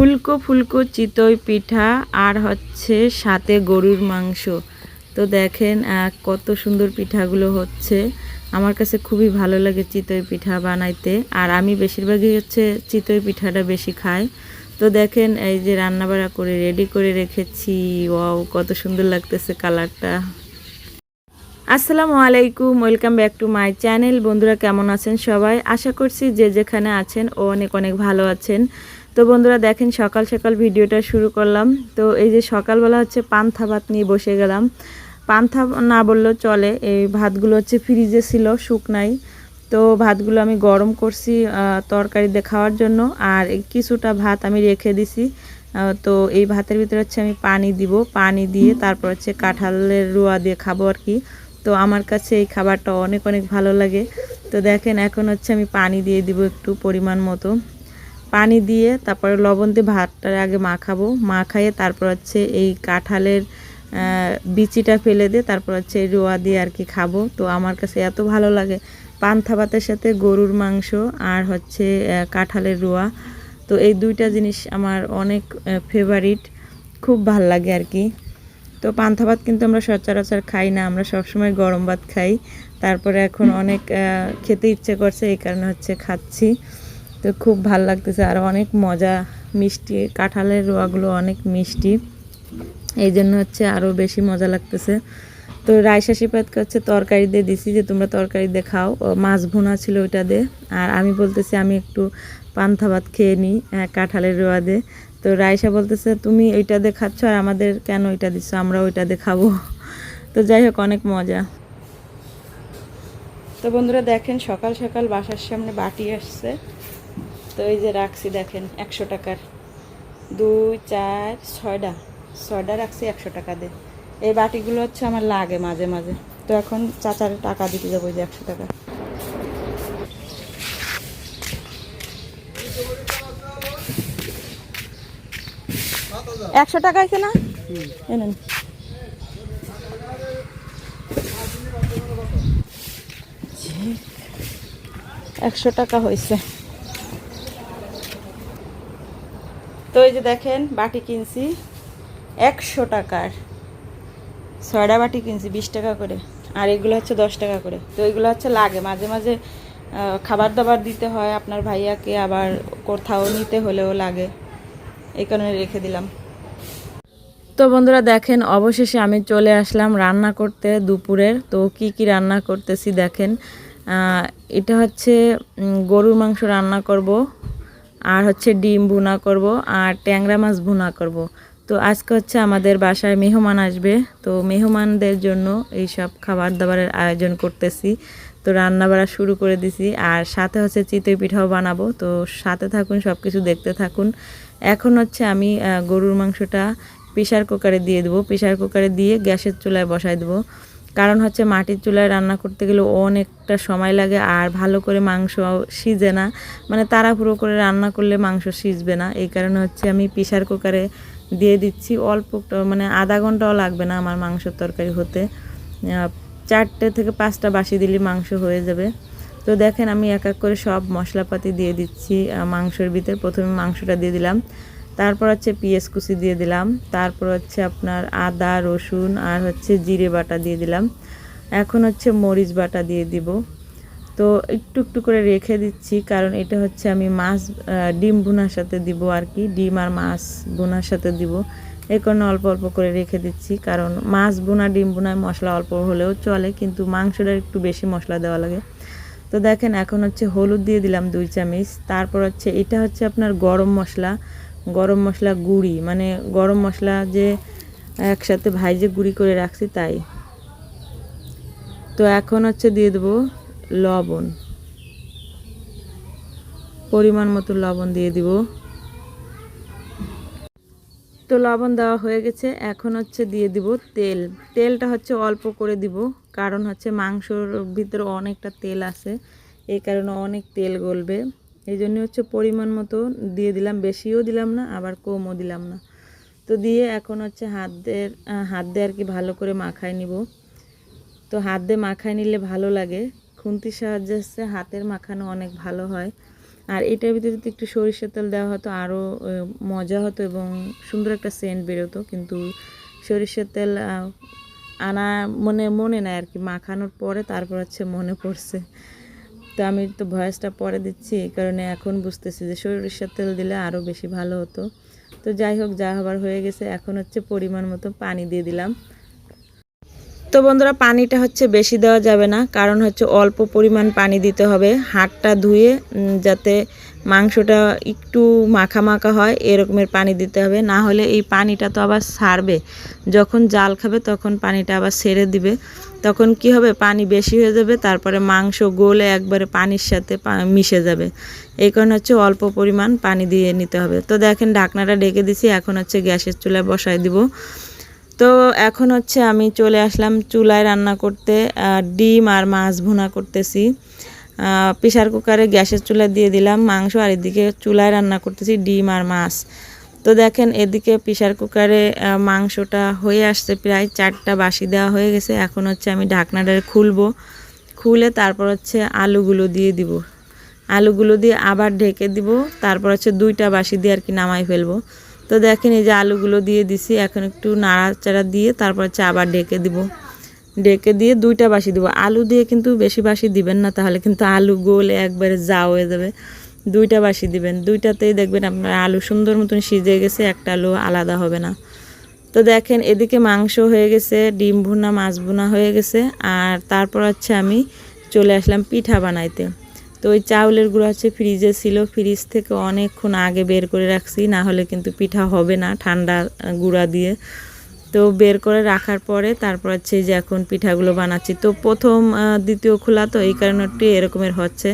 ফুলকো ফুলকো চিতই পিঠা আর হচ্ছে সাথে গরুর মাংস। তো দেখেন কত সুন্দর পিঠাগুলো হচ্ছে। আমার কাছে খুবই ভালো লাগে চিতই পিঠা বানাইতে। আর আমি বেশিরভাগই হচ্ছে চিতই পিঠাটা বেশি খাই। তো দেখেন, এই যে রান্নাবাড়া করে রেডি করে রেখেছি। ওয়াও, কত সুন্দর লাগতেছে কালারটা। আসসালামু আলাইকুম, welcome back to my channel. বন্ধুরা, কেমন আছেন সবাই? আশা করছি যে যেখানে আছেন ও অনেক অনেক ভালো আছেন। তো বন্ধুরা, দেখেন সকাল সকাল ভিডিওটা শুরু করলাম। তো এই যে সকালবেলা হচ্ছে পান্থা ভাত নিয়ে বসে গেলাম। পান্থা না বললেও চলে, এই ভাতগুলো হচ্ছে ফ্রিজে ছিল, শুকনাই। তো ভাতগুলো আমি গরম করছি তরকারি খাওয়ার জন্য। আর কিছুটা ভাত আমি রেখে দিছি। তো এই ভাতের ভিতরে হচ্ছে আমি পানি দিব। পানি দিয়ে তারপর হচ্ছে কাঁঠালের রোয়া দিয়ে খাব আর কি। তো আমার কাছে এই খাবারটা অনেক অনেক ভালো লাগে। তো দেখেন, এখন হচ্ছে আমি পানি দিয়ে দিব একটু পরিমাণ মতো। পানি দিয়ে তারপরে লবণ দিয়ে ভাতটার আগে মাখাবো। মাখাইয়ে তারপর হচ্ছে এই কাঁঠালের বিচিটা ফেলে দিয়ে তারপর হচ্ছে রোয়া দিয়ে আর কি খাব। তো আমার কাছে এত ভালো লাগে। পান্থা ভাতের সাথে গরুর মাংস আর হচ্ছে কাঁঠালের রোয়া। তো এই দুইটা জিনিস আমার অনেক ফেভারিট খুব ভালো লাগে আর কি। তো পান্থা ভাত কিন্তু আমরা সচরাচর খাই না, আমরা সবসময় গরম ভাত খাই। তারপরে এখন অনেক খেতে ইচ্ছে করছে, এই কারণে হচ্ছে খাচ্ছি। তো খুব ভালো লাগতেছে, আর অনেক মজা, মিষ্টি, কাঁঠালের রোয়াগুলো অনেক মিষ্টি। এই জন্য হচ্ছে আরও বেশি মজা লাগতেছে। তো রায়সা সিপাতকে হচ্ছে তরকারি দিয়ে দিছি যে তোমরা তরকারি দিয়ে খাও। মাছ ভুনা ছিল ওইটা দিয়ে। আর আমি বলতেছি আমি একটু পান্থা ভাত খেয়ে নিই আহ, কাঁঠালের রোয়া দিয়ে। তো রায়সা বলতেছে তুমি ওইটা দিয়ে খাচ্ছ আর আমাদের কেন ওইটা দিচ্ছ? আমরা ওইটা দিয়ে খাব। তো যাই হোক অনেক মজা। তো বন্ধুরা দেখেন সকাল সকাল বাসার সামনে বাটি আসছে। তো এই যে রাখছি দেখেন একশো টাকার। দুই চার ছয়টা ছয়টা রাখছি একশো টাকা দিয়ে। এই বাটিগুলো হচ্ছে আমার লাগে মাঝে মাঝে। তো এখন চাচার টাকা দিতে যাব যে একশো টাকা। একশো টাকা আছে না? এনেন একশো টাকা হয়েছে। তো এই যে দেখেন বাটি কিনছি। একশো টাকার। ছয়টা বাটি কিনছি বিশ টাকা করে। আর এগুলো হচ্ছে দশ টাকা করে। তো এগুলো হচ্ছে লাগে। মাঝে মাঝে খাবার দাবার দিতে হয় আপনার ভাইয়াকে, আবার কোথাও নিতে হলেও লাগে। এই কারণে রেখে দিলাম। তো বন্ধুরা দেখেন, অবশেষে আমি চলে আসলাম রান্না করতে দুপুরের। তো কি কি রান্না করতেছি দেখেন। এটা হচ্ছে গরুর মাংস রান্না করব। আর হচ্ছে ডিম ভুনা করব। আর ট্যাংরা মাছ ভুনা করব। তো আজকে হচ্ছে আমাদের বাসায় মেহমান আসবে। তো মেহমানদের জন্য এই সব খাবার দাবারের আয়োজন করতেছি। তো রান্না বাড়া শুরু করে দিছি আর সাথে হচ্ছে চিতই পিঠাও বানাবো। তো সাথে থাকুন সব কিছু দেখতে থাকুন। এখন হচ্ছে আমি গরুর মাংসটা প্রেশার কুকারে দিয়ে দেবো। প্রেশার কুকারে দিয়ে গ্যাসের চুলায় বসাই দেবো। কারণ হচ্ছে মাটির চুলায় রান্না করতে গেলে অনেকটা সময় লাগে আর ভালো করে মাংস সিজে না। মানে তাড়াহুড়ো করে রান্না করলে মাংস সিজবে না। এই কারণে হচ্ছে আমি প্রেশার কুকারে দিয়ে দিচ্ছি। অল্প মানে আধা ঘন্টাও লাগবে না আমার মাংসের তরকারি হতে। চারটে থেকে পাঁচটা বাসি দিলে মাংস হয়ে যাবে। তো দেখেন আমি এক এক করে সব মশলাপাতি দিয়ে দিচ্ছি মাংসের ভিতরে। প্রথমে মাংসটা দিয়ে দিলাম। তারপর হচ্ছে পিঁয়াজ কুচি দিয়ে দিলাম। তারপর হচ্ছে আপনার আদা, রসুন আর হচ্ছে জিরে বাটা দিয়ে দিলাম। এখন হচ্ছে মরিচ বাটা দিয়ে দিব। তো একটু একটু করে রেখে দিচ্ছি, কারণ এটা হচ্ছে আমি মাছ ডিম বোনার সাথে দিব আর কি, ডিম আর মাছ বোনার সাথে দিব। এই কারণে অল্প অল্প করে রেখে দিচ্ছি, কারণ মাছ বোনা ডিম বোনায় মশলা অল্প হলেও চলে, কিন্তু মাংসটা একটু বেশি মশলা দেওয়া লাগে। তো দেখেন, এখন হচ্ছে হলুদ দিয়ে দিলাম দুই চামচ, তারপর হচ্ছে এটা হচ্ছে আপনার গরম মশলা গরম মশলা গুঁড়ি মানে গরম মশলা যে একসাথে ভাইজে গুঁড়ি করে রাখছি তাই। তো এখন হচ্ছে দিয়ে দেবো লবণ। পরিমাণ মতো লবণ দিয়ে দিব। তো লবণ দেওয়া হয়ে গেছে। এখন হচ্ছে দিয়ে দিব তেল। তেলটা হচ্ছে অল্প করে দিব। কারণ হচ্ছে মাংসর ভিতরে অনেকটা তেল আছে। এই কারণে অনেক তেল গলবে। এই জন্য হচ্ছে পরিমাণ মতো দিয়ে দিলাম। বেশিও দিলাম না, আবার কমও দিলাম না। তো দিয়ে এখন হচ্ছে হাত দিয়ে হাত দিয়ে আর কি ভালো করে মাখায় নিব। তো হাত দিয়ে মাখায় নিলে ভালো লাগে। খুন্তির সাহায্যে হচ্ছে হাতের মাখানো অনেক ভালো হয়। আর এটার ভিতরে যদি একটু সরিষার তেল দেওয়া হতো আরও মজা হতো এবং সুন্দর একটা সেন্ট বেরোতো। কিন্তু সরিষার তেল আনা মনে মনে নেয় আর কি। মাখানোর পরে তারপর হচ্ছে মনে পড়ছে। তো আমি তো ভয়েসটা পরে দিচ্ছি, এই কারণে এখন বুঝতেছি যে সরিষার তেল দিলে আরও বেশি ভালো হতো। তো যাই হোক, যা হবার হয়ে গেছে। এখন হচ্ছে পরিমাণ মতো পানি দিয়ে দিলাম। তো বন্ধুরা, পানিটা হচ্ছে বেশি দেওয়া যাবে না, কারণ হচ্ছে অল্প পরিমাণ পানি দিতে হবে। হাতটা ধুয়ে যাতে মাংসটা একটু মাখা মাখা হয়, এরকমের পানি দিতে হবে। না হলে এই পানিটা তো আবার সারবে। যখন জাল খাবে, তখন পানিটা আবার সেরে দিবে। তখন কি হবে? পানি বেশি হয়ে যাবে, তারপরে মাংস গলে একবারে পানির সাথে মিশে যাবে। এই কারণে হচ্ছে অল্প পরিমাণ পানি দিয়ে নিতে হবে। তো দেখেন, ঢাকনাটা ডেকে দিছি, এখন হচ্ছে গ্যাসের চুলায় বসায় দিব। তো এখন হচ্ছে আমি চলে আসলাম চুলায় রান্না করতে ডিম আর মাছ ভুনা করতেছি। প্রেশার কুকারে গ্যাসের চুলা দিয়ে দিলাম, মাংস আর এদিকে চুলায় রান্না করতেছি ডিম আর মাছ। তো দেখেন এদিকে প্রেশার কুকারে মাংসটা হয়ে আসছে প্রায় চারটা বাসি দেওয়া হয়ে গেছে। এখন হচ্ছে আমি ঢাকনাটা খুলবো, খুলে তারপর হচ্ছে আলুগুলো দিয়ে দিব। আলুগুলো দিয়ে আবার ঢেকে দিব, তারপর হচ্ছে দুইটা বাসি দিয়ে আর কি নামাই ফেলব। তো দেখেন এই যে আলুগুলো দিয়ে দিছি, এখন একটু নাড়াচাড়া দিয়ে তারপর হচ্ছে আবার ঢেকে দিব। ডেকে দিয়ে দুইটা বাসি দিব। আলু দিয়ে কিন্তু বেশি বাসি দিবেন না, তাহলে কিন্তু আলু গোলে একবারে যা হয়ে যাবে। দুইটা বাসি দিবেন। দুইটাতেই দেখবেন আপনার আলু সুন্দর মতন সিজে গেছে, একটা আলু আলাদা হবে না। তো দেখেন এদিকে মাংস হয়ে গেছে, ডিম ভুনা, মাছ ভুনা হয়ে গেছে, আর তারপর হচ্ছে আমি চলে আসলাম পিঠা বানাইতে। তো ওই চাউলের গুঁড়ো হচ্ছে ফ্রিজে ছিল, ফ্রিজ থেকে অনেকক্ষণ আগে বের করে রাখছি, না হলে কিন্তু পিঠা হবে না ঠান্ডা গুঁড়া দিয়ে। তো বের করে রাখার পরে তারপর হচ্ছে যে এখন পিঠাগুলো বানাচ্ছি। তো প্রথম দ্বিতীয় খোলা তো এই কারণে একটু এরকমের হচ্ছে।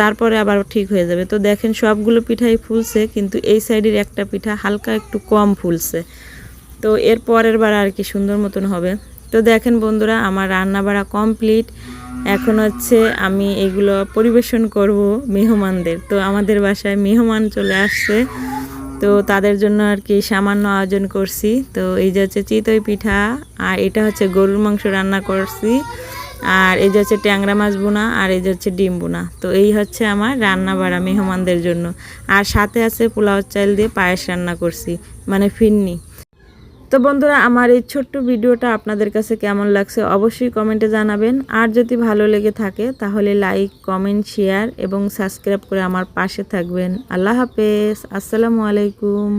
তারপরে আবার ঠিক হয়ে যাবে। তো দেখেন সবগুলো পিঠাই ফুলছে, কিন্তু এই সাইডের একটা পিঠা হালকা একটু কম ফুলছে। তো এর পরের বার আর কি সুন্দর মতন হবে। তো দেখেন বন্ধুরা, আমার রান্না বাড়া কমপ্লিট। এখন হচ্ছে আমি এগুলো পরিবেশন করব মেহমানদের। তো আমাদের বাসায় মেহমান চলে আসছে। তো তাদের জন্য আর কি সামান্য আয়োজন করছি। তো এই যে হচ্ছে চিতই পিঠা, আর এটা হচ্ছে গরুর মাংস রান্না করছি। আর এই যে হচ্ছে ট্যাংরা মাছ বোনা আর এই যে হচ্ছে ডিম বোনা তো এই হচ্ছে আমার রান্না বাড়া মেহমানদের জন্য। আর সাথে আছে পোলাও চাল দিয়ে পায়েস রান্না করছি মানে ফিরনি তো বন্ধুরা, আমার এই ছোট্ট ভিডিওটা আপনাদের কাছে কেমন লাগছে অবশ্যই কমেন্টে জানাবেন। আর যদি ভালো লেগে থাকে, তাহলে লাইক, কমেন্ট, শেয়ার এবং সাবস্ক্রাইব করে আমার পাশে থাকবেন। আল্লাহ হাফেজ। আসসালামু আলাইকুম।